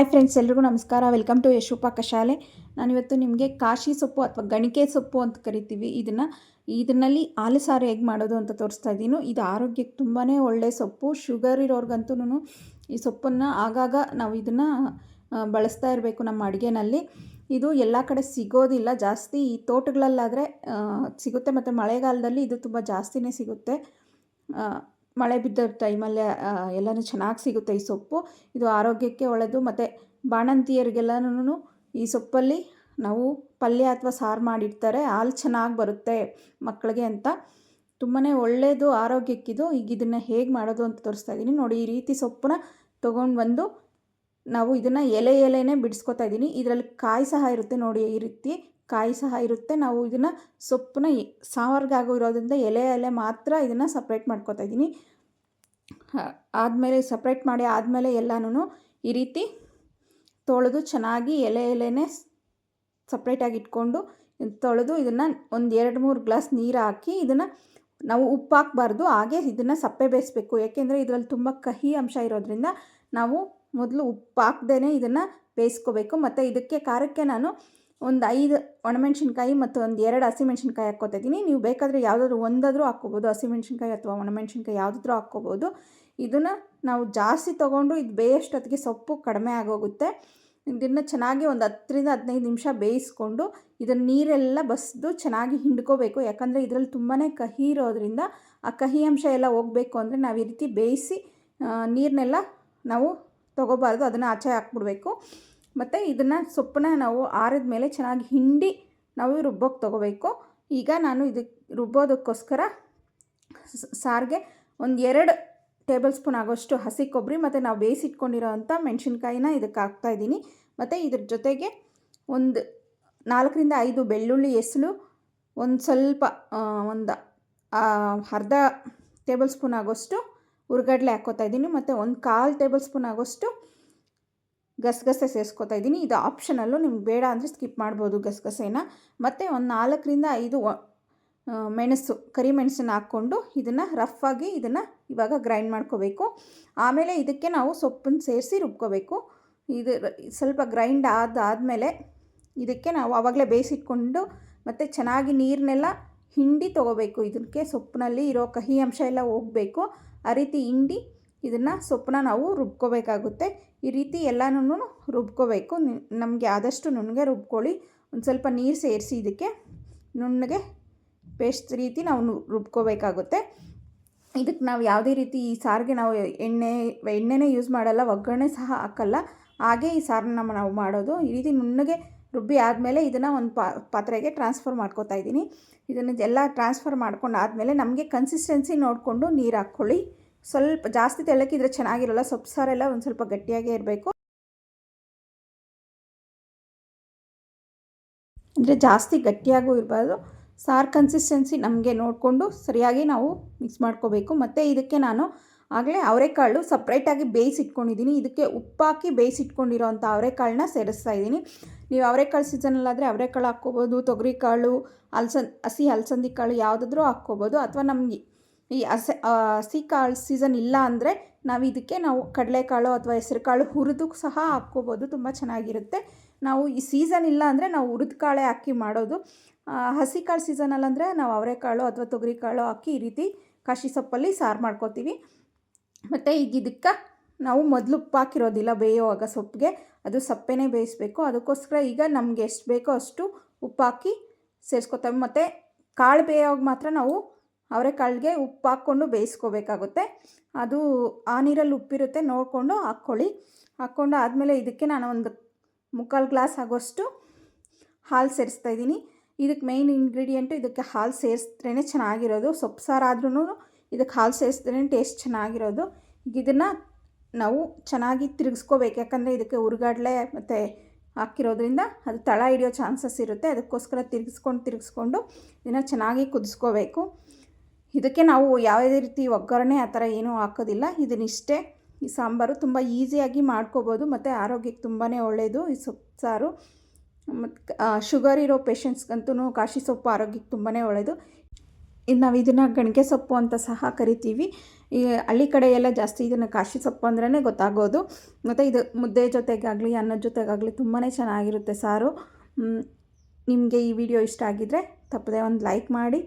Hi friends ಎಲ್ರಿಗೂ ನಮಸ್ಕಾರ. Welcome to ಯಶೋಪಾಕ ಶಾಲೆ ನಾನಿವತ್ತು ನಿಮಗೆ ಕಾಶಿ ಸೊಪ್ಪು ಅಥವಾ ಗಣಿಕೆ ಸೊಪ್ಪು ಅಂತ ಕರಿತೀವಿ. ಇದನ್ನು ಇದರಲ್ಲಿ ಹಾಲು ಸಾರು ಹೇಗೆ ಮಾಡೋದು ಅಂತ ತೋರಿಸ್ತಾ ಇದ್ದೀನಿ ಇದು ಆರೋಗ್ಯಕ್ಕೆ ತುಂಬಾ ಒಳ್ಳೆಯ ಸೊಪ್ಪು. ಶುಗರ್ ಇರೋರ್ಗಂತೂ ಈ ಸೊಪ್ಪನ್ನು ಆಗಾಗ ನಾವು ಇದನ್ನು ಬಳಸ್ತಾ ಇರಬೇಕು ನಮ್ಮ ಅಡುಗೆನಲ್ಲಿ. ಇದು ಎಲ್ಲ ಕಡೆ ಸಿಗೋದಿಲ್ಲ. ಜಾಸ್ತಿ ಈ ತೋಟಗಳಲ್ಲಾದರೆ ಸಿಗುತ್ತೆ. ಮತ್ತು ಮಳೆಗಾಲದಲ್ಲಿ ಇದು ತುಂಬ ಜಾಸ್ತಿನೇ ಸಿಗುತ್ತೆ. ಮಳೆ ಬಿದ್ದ ಟೈಮಲ್ಲಿ ಎಲ್ಲನೂ ಚೆನ್ನಾಗಿ ಸಿಗುತ್ತೆ ಈ ಸೊಪ್ಪು. ಇದು ಆರೋಗ್ಯಕ್ಕೆ ಒಳ್ಳೆಯದು ಮತ್ತು ಬಾಣಂತಿಯರಿಗೆಲ್ಲನೂ ಈ ಸೊಪ್ಪಲ್ಲಿ ನಾವು ಪಲ್ಯ ಅಥವಾ ಸಾರು ಮಾಡಿರ್ತಾರೆ ಹಾಲು ಚೆನ್ನಾಗಿ ಬರುತ್ತೆ ಮಕ್ಕಳಿಗೆ ಅಂತ. ತುಂಬಾ ಒಳ್ಳೆಯದು ಆರೋಗ್ಯಕ್ಕಿದು. ಈಗ ಇದನ್ನು ಹೇಗೆ ಮಾಡೋದು ಅಂತ ತೋರಿಸ್ತಾ ಇದ್ದೀನಿ. ನೋಡಿ, ಈ ರೀತಿ ಸೊಪ್ಪನ್ನ ತೊಗೊಂಡು ಬಂದು ನಾವು ಇದನ್ನು ಎಲೆ ಎಲೆನೇ ಬಿಡಿಸ್ಕೊತಾ ಇದ್ದೀನಿ. ಇದರಲ್ಲಿ ಕಾಯಿ ಸಹ ಇರುತ್ತೆ ನೋಡಿ, ಈ ರೀತಿ ಕಾಯಿ ಸಹ ಇರುತ್ತೆ. ನಾವು ಇದನ್ನು ಸೊಪ್ಪನ್ನ ಸಾವರ್ಗಾಗೋ ಇರೋದ್ರಿಂದ ಎಲೆ ಎಲೆ ಮಾತ್ರ ಇದನ್ನು ಸಪ್ರೇಟ್ ಮಾಡ್ಕೋತಾ ಇದ್ದೀನಿ. ಆದಮೇಲೆ ಸಪ್ರೇಟ್ ಮಾಡಿ ಆದಮೇಲೆ ಎಲ್ಲನೂ ಈ ರೀತಿ ತೊಳೆದು ಚೆನ್ನಾಗಿ ಎಲೆ ಎಲೆನೇ ಸಪ್ರೇಟಾಗಿ ಇಟ್ಕೊಂಡು ತೊಳೆದು ಇದನ್ನು ಒಂದು ಎರಡು ಮೂರು ಗ್ಲಾಸ್ ನೀರು ಹಾಕಿ ಇದನ್ನು ನಾವು ಉಪ್ಪು ಹಾಕಬಾರ್ದು, ಹಾಗೆ ಇದನ್ನು ಸಪ್ಪೆ ಬೇಯಿಸ್ಬೇಕು. ಯಾಕೆಂದರೆ ಇದರಲ್ಲಿ ತುಂಬ ಕಹಿ ಅಂಶ ಇರೋದ್ರಿಂದ ನಾವು ಮೊದಲು ಉಪ್ಪು ಹಾಕ್ದೇ ಇದನ್ನು ಬೇಯಿಸ್ಕೋಬೇಕು. ಮತ್ತು ಇದಕ್ಕೆ ಖಾರಕ್ಕೆ ನಾನು ಒಂದು ಐದು ಒಣಮೆಣ್ಸಿನ್ಕಾಯಿ ಮತ್ತು ಒಂದು ಎರಡು ಹಸಿಮೆಣ್ಸಿನ್ಕಾಯಿ ಹಾಕ್ಕೋತಾ ಇದ್ದೀನಿ ನೀವು ಬೇಕಾದರೆ ಯಾವುದಾದ್ರೂ ಒಂದಾದರೂ ಹಾಕ್ಕೋಬೋದು. ಹಸಿಮೆಣ್ಸಿನ್ಕಾಯಿ ಅಥವಾ ಒಣಮೆಣ್ಸಿನ್ಕಾಯಿ ಯಾವುದಾದ್ರೂ ಹಾಕ್ಕೋಬೋದು. ಇದನ್ನು ನಾವು ಜಾಸ್ತಿ ತೊಗೊಂಡು ಇದು ಬೇಯಷ್ಟೊತ್ತಿಗೆ ಸೊಪ್ಪು ಕಡಿಮೆ ಆಗೋಗುತ್ತೆ. ಇದನ್ನು ಚೆನ್ನಾಗಿ ಒಂದು ಹತ್ತರಿಂದ ಹದಿನೈದು ನಿಮಿಷ ಬೇಯಿಸ್ಕೊಂಡು ಇದನ್ನು ನೀರೆಲ್ಲ ಬಸಿದು ಚೆನ್ನಾಗಿ ಹಿಂಡ್ಕೋಬೇಕು. ಯಾಕಂದರೆ ಇದರಲ್ಲಿ ತುಂಬಾ ಕಹಿ ಇರೋದ್ರಿಂದ ಆ ಕಹಿ ಅಂಶ ಎಲ್ಲ ಹೋಗಬೇಕು ಅಂದರೆ ನಾವು ಈ ರೀತಿ ಬೇಯಿಸಿ ನೀರನ್ನೆಲ್ಲ ನಾವು ತೊಗೋಬಾರ್ದು. ಅದನ್ನು ಆಚೆ ಹಾಕ್ಬಿಡ್ಬೇಕು. ಮತ್ತು ಇದನ್ನು ಸೊಪ್ಪನ್ನ ನಾವು ಆರಿದ ಮೇಲೆ ಚೆನ್ನಾಗಿ ಹಿಂಡಿ ನಾವು ರುಬ್ಬೋಕ್ಕೆ ತೊಗೋಬೇಕು. ಈಗ ನಾನು ಇದಕ್ಕೆ ರುಬ್ಬೋದಕ್ಕೋಸ್ಕರ ಸಾರಿಗೆ ಒಂದು ಎರಡು ಟೇಬಲ್ ಸ್ಪೂನ್ ಆಗೋಷ್ಟು ಹಸಿ ಕೊಬ್ಬರಿ ಮತ್ತು ನಾವು ಬೇಯಿಸಿಟ್ಕೊಂಡಿರೋ ಅಂಥ ಮೆಣಸಿನ್ಕಾಯಿನ ಇದಕ್ಕೆ ಹಾಕ್ತಾಯಿದ್ದೀನಿ ಮತ್ತು ಇದ್ರ ಜೊತೆಗೆ ಒಂದು ನಾಲ್ಕರಿಂದ ಐದು ಬೆಳ್ಳುಳ್ಳಿ ಎಸಳು ಒಂದು ಸ್ವಲ್ಪ ಒಂದು ಅರ್ಧ ಟೇಬಲ್ ಸ್ಪೂನ್ ಆಗೋಷ್ಟು ಹುರ್ಗಡ್ಲೆ ಹಾಕ್ಕೋತಾ ಇದ್ದೀನಿ. ಮತ್ತು ಒಂದು ಕಾಲು ಟೇಬಲ್ ಸ್ಪೂನ್ ಆಗೋಷ್ಟು ಗಸಗಸೆ ಸೇರಿಸ್ಕೊತಾ ಇದ್ದೀನಿ. ಇದು ಆಪ್ಷನಲ್ಲು ನಿಮ್ಗೆ ಬೇಡ ಅಂದರೆ ಸ್ಕಿಪ್ ಮಾಡ್ಬೋದು ಗಸಗಸೆನ. ಮತ್ತು ಒಂದು ನಾಲ್ಕರಿಂದ ಐದು ಮೆಣಸು ಕರಿಮೆಣಸನ್ನು ಹಾಕ್ಕೊಂಡು ಇದನ್ನು ಆಗಿ ಇದನ್ನು ಇವಾಗ ಗ್ರೈಂಡ್ ಮಾಡ್ಕೋಬೇಕು. ಆಮೇಲೆ ಇದಕ್ಕೆ ನಾವು ಸೊಪ್ಪನ್ನು ಸೇರಿಸಿ ರುಬ್ಕೋಬೇಕು. ಇದು ಸ್ವಲ್ಪ ಗ್ರೈಂಡ್ ಆದಾದಮೇಲೆ ಇದಕ್ಕೆ ನಾವು ಆವಾಗಲೇ ಬೇಯಿಸಿಟ್ಕೊಂಡು ಮತ್ತು ಚೆನ್ನಾಗಿ ನೀರನ್ನೆಲ್ಲ ಹಿಂಡಿ ತೊಗೋಬೇಕು. ಇದಕ್ಕೆ ಸೊಪ್ಪಿನಲ್ಲಿ ಇರೋ ಕಹಿ ಅಂಶ ಎಲ್ಲ ಹೋಗಬೇಕು. ಆ ರೀತಿ ಹಿಂಡಿ ಇದನ್ನು ಸೊಪ್ಪನ್ನ ನಾವು ರುಬ್ಕೋಬೇಕಾಗುತ್ತೆ. ಈ ರೀತಿ ಎಲ್ಲನೂ ರುಬ್ಕೋಬೇಕು. ನಮಗೆ ಆದಷ್ಟು ನುಣ್ಣಗೆ ರುಬ್ಕೊಳ್ಳಿ. ಒಂದು ಸ್ವಲ್ಪ ನೀರು ಸೇರಿಸಿ ಇದಕ್ಕೆ. ನುಣ್ಣಗೆ ಪೇಸ್ಟ್ ರೀತಿ ನಾವು ರುಬ್ಕೋಬೇಕಾಗುತ್ತೆ. ಇದಕ್ಕೆ ನಾವು ಯಾವುದೇ ರೀತಿ ಈ ಸಾರಿಗೆ ನಾವು ಎಣ್ಣೆ, ಎಣ್ಣೆನೇ ಯೂಸ್ ಮಾಡಲ್ಲ, ಒಗ್ಗರಣೆ ಸಹ ಹಾಕಲ್ಲ. ಹಾಗೆ ಈ ಸಾರನ್ನ ನಾವು ಮಾಡೋದು. ಈ ರೀತಿ ನುಣ್ಣಗೆ ರುಬ್ಬಿ ಆದಮೇಲೆ ಇದನ್ನು ಒಂದು ಪಾತ್ರೆಗೆ ಟ್ರಾನ್ಸ್ಫರ್ ಮಾಡ್ಕೋತಾ ಇದ್ದೀನಿ. ಇದನ್ನು ಎಲ್ಲ ಟ್ರಾನ್ಸ್ಫರ್ ಮಾಡ್ಕೊಂಡು ಆದಮೇಲೆ ನಮಗೆ ಕನ್ಸಿಸ್ಟೆನ್ಸಿ ನೋಡಿಕೊಂಡು ನೀರು ಹಾಕ್ಕೊಳ್ಳಿ. ಸ್ವಲ್ಪ ಜಾಸ್ತಿ ತೆಳ್ಳಕ್ಕಿದ್ರೆ ಚೆನ್ನಾಗಿರಲ್ಲ ಸೊಪ್ಪು ಸಾರೆಲ್ಲ ಒಂದು ಸ್ವಲ್ಪ ಗಟ್ಟಿಯಾಗೇ ಇರಬೇಕು. ಅಂದರೆ ಜಾಸ್ತಿ ಗಟ್ಟಿಯಾಗೂ ಇರಬಾರ್ದು. ಸಾರ್ ಕನ್ಸಿಸ್ಟೆನ್ಸಿ ನಮಗೆ ನೋಡಿಕೊಂಡು ಸರಿಯಾಗಿ ನಾವು ಮಿಕ್ಸ್ ಮಾಡ್ಕೋಬೇಕು. ಮತ್ತು ಇದಕ್ಕೆ ನಾನು ಆಗಲೇ ಅವರೆಕಾಳು ಸಪ್ರೇಟಾಗಿ ಬೇಯಿಸಿಟ್ಕೊಂಡಿದ್ದೀನಿ ಇದಕ್ಕೆ ಉಪ್ಪಾಕಿ ಬೇಯಿಸಿಟ್ಕೊಂಡಿರೋ ಅಂಥ ಅವರೆಕಾಳನ್ನ ಸೇರಿಸ್ತಾ ಇದ್ದೀನಿ. ನೀವು ಅವರೆಕಾಳು ಸೀಸನಲ್ಲಾದರೆ ಅವರೆಕಾಳು ಹಾಕ್ಕೋಬೋದು, ತೊಗರಿಕಾಳು ಅಲ್ಸನ್ ಹಸಿ ಅಲಸಂದಿ ಕಾಳು ಯಾವುದಾದ್ರೂ ಹಾಕ್ಕೋಬೋದು. ಅಥವಾ ನಮಗೆ ಈ ಹಸಿ ಹಸಿ ಕಾಳು ಸೀಸನ್ ಇಲ್ಲ ಅಂದರೆ ನಾವು ಇದಕ್ಕೆ ನಾವು ಕಡಲೆಕಾಳು ಅಥವಾ ಹೆಸರುಕಾಳು ಹುರಿದು ಸಹ ಹಾಕ್ಕೋಬೋದು, ತುಂಬ ಚೆನ್ನಾಗಿರುತ್ತೆ. ನಾವು ಈ ಸೀಸನ್ ಇಲ್ಲ ಅಂದರೆ ನಾವು ಹುರಿದ ಕಾಳೆ ಹಾಕಿ ಮಾಡೋದು. ಹಸಿ ಕಾಳು ಸೀಸನಲ್ಲಂದರೆ ನಾವು ಅವರೆಕಾಳು ಅಥವಾ ತೊಗರಿಕಾಳು ಹಾಕಿ ಈ ರೀತಿ ಕಾಶಿ ಸೊಪ್ಪಲ್ಲಿ ಸಾರು ಮಾಡ್ಕೋತೀವಿ. ಮತ್ತು ಈಗ ಇದಕ್ಕೆ ನಾವು ಮೊದಲು ಉಪ್ಪು ಹಾಕಿರೋದಿಲ್ಲ ಬೇಯುವಾಗ ಸೊಪ್ಪಿಗೆ ಅದು ಸಪ್ಪೆನೇ ಬೇಯಿಸಬೇಕು. ಅದಕ್ಕೋಸ್ಕರ ಈಗ ನಮಗೆ ಎಷ್ಟು ಬೇಕೋ ಅಷ್ಟು ಉಪ್ಪು ಹಾಕಿ ಸೇರಿಸ್ಕೊತೇವೆ. ಮತ್ತು ಕಾಳು ಬೇಯೋವಾಗ ಮಾತ್ರ ನಾವು ಅವರೆಕಾಳಿಗೆ ಉಪ್ಪು ಹಾಕ್ಕೊಂಡು ಬೇಯಿಸ್ಕೋಬೇಕಾಗುತ್ತೆ. ಅದು ಆ ನೀರಲ್ಲಿ ಉಪ್ಪಿರುತ್ತೆ, ನೋಡಿಕೊಂಡು ಹಾಕ್ಕೊಳ್ಳಿ. ಹಾಕ್ಕೊಂಡು ಆದಮೇಲೆ ಇದಕ್ಕೆ ನಾನು ಒಂದು ಮುಕ್ಕಾಲು ಗ್ಲಾಸ್ ಆಗೋಷ್ಟು ಹಾಲು ಸೇರಿಸ್ತಾ ಇದ್ದೀನಿ. ಇದಕ್ಕೆ ಮೇಯ್ನ್ ಇಂಗ್ರೀಡಿಯೆಂಟು ಇದಕ್ಕೆ ಹಾಲು ಸೇರಿಸಿದ್ರೇ ಚೆನ್ನಾಗಿರೋದು. ಸೊಪ್ಪು ಸಾರು ಆದ್ರೂ ಇದಕ್ಕೆ ಹಾಲು ಸೇರಿಸಿದ್ರೇ ಟೇಸ್ಟ್ ಚೆನ್ನಾಗಿರೋದು. ಇದನ್ನು ನಾವು ಚೆನ್ನಾಗಿ ತಿರುಗಿಸ್ಕೋಬೇಕು. ಯಾಕಂದರೆ ಇದಕ್ಕೆ ಹುರ್ಗಡ್ಲೆ ಮತ್ತು ಹಾಕಿರೋದ್ರಿಂದ ಅದು ತಳ ಹಿಡಿಯೋ ಚಾನ್ಸಸ್ ಇರುತ್ತೆ. ಅದಕ್ಕೋಸ್ಕರ ತಿರುಗಿಸ್ಕೊಂಡು ತಿರುಗಿಸ್ಕೊಂಡು ಇದನ್ನು ಚೆನ್ನಾಗಿ ಕುದಿಸ್ಕೋಬೇಕು. ಇದಕ್ಕೆ ನಾವು ಯಾವುದೇ ರೀತಿ ಒಗ್ಗರಣೆ ಆ ಥರ ಏನೂ ಹಾಕೋದಿಲ್ಲ. ಇದನ್ನಿಷ್ಟೇ ಈ ಸಾಂಬಾರು ತುಂಬ ಈಸಿಯಾಗಿ ಮಾಡ್ಕೋಬೋದು, ಮತ್ತು ಆರೋಗ್ಯಕ್ಕೆ ತುಂಬಾ ಒಳ್ಳೆಯದು ಈ ಸೊಪ್ಪು ಸಾರು ಮತ್ತು ಶುಗರ್ ಇರೋ ಪೇಷಂಟ್ಸ್ಗಂತೂ ಕಾಶಿ ಸೊಪ್ಪು ಆರೋಗ್ಯಕ್ಕೆ ತುಂಬಾ ಒಳ್ಳೆಯದು ಇನ್ನು ನಾವು ಇದನ್ನು ಗಣಿಕೆ ಸೊಪ್ಪು ಅಂತ ಸಹ ಕರಿತೀವಿ. ಈ ಹಳ್ಳಿ ಕಡೆ ಎಲ್ಲ ಜಾಸ್ತಿ ಇದನ್ನು ಕಾಶಿ ಸೊಪ್ಪು ಅಂದ್ರೇ ಗೊತ್ತಾಗೋದು. ಮತ್ತು ಇದು ಮುದ್ದೆ ಜೊತೆಗಾಗಲಿ, ಅನ್ನದ ಜೊತೆಗಾಗಲಿ ತುಂಬಾ ಚೆನ್ನಾಗಿರುತ್ತೆ ಸಾರು. ನಿಮಗೆ ಈ ವಿಡಿಯೋ ಇಷ್ಟ ಆಗಿದ್ದರೆ ತಪ್ಪದೆ ಒಂದು ಲೈಕ್ ಮಾಡಿ.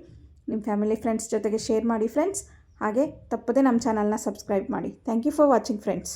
ನಿಮ್ಮ ಫ್ಯಾಮಿಲಿ ಫ್ರೆಂಡ್ಸ್ ಜೊತೆಗೆ ಶೇರ್ ಮಾಡಿ ಫ್ರೆಂಡ್ಸ್. ಹಾಗೆ ತಪ್ಪದೆ ನಮ್ಮ ಚಾನಲ್ನ ಸಬ್ಸ್ಕ್ರೈಬ್ ಮಾಡಿ. Thank you for watching friends.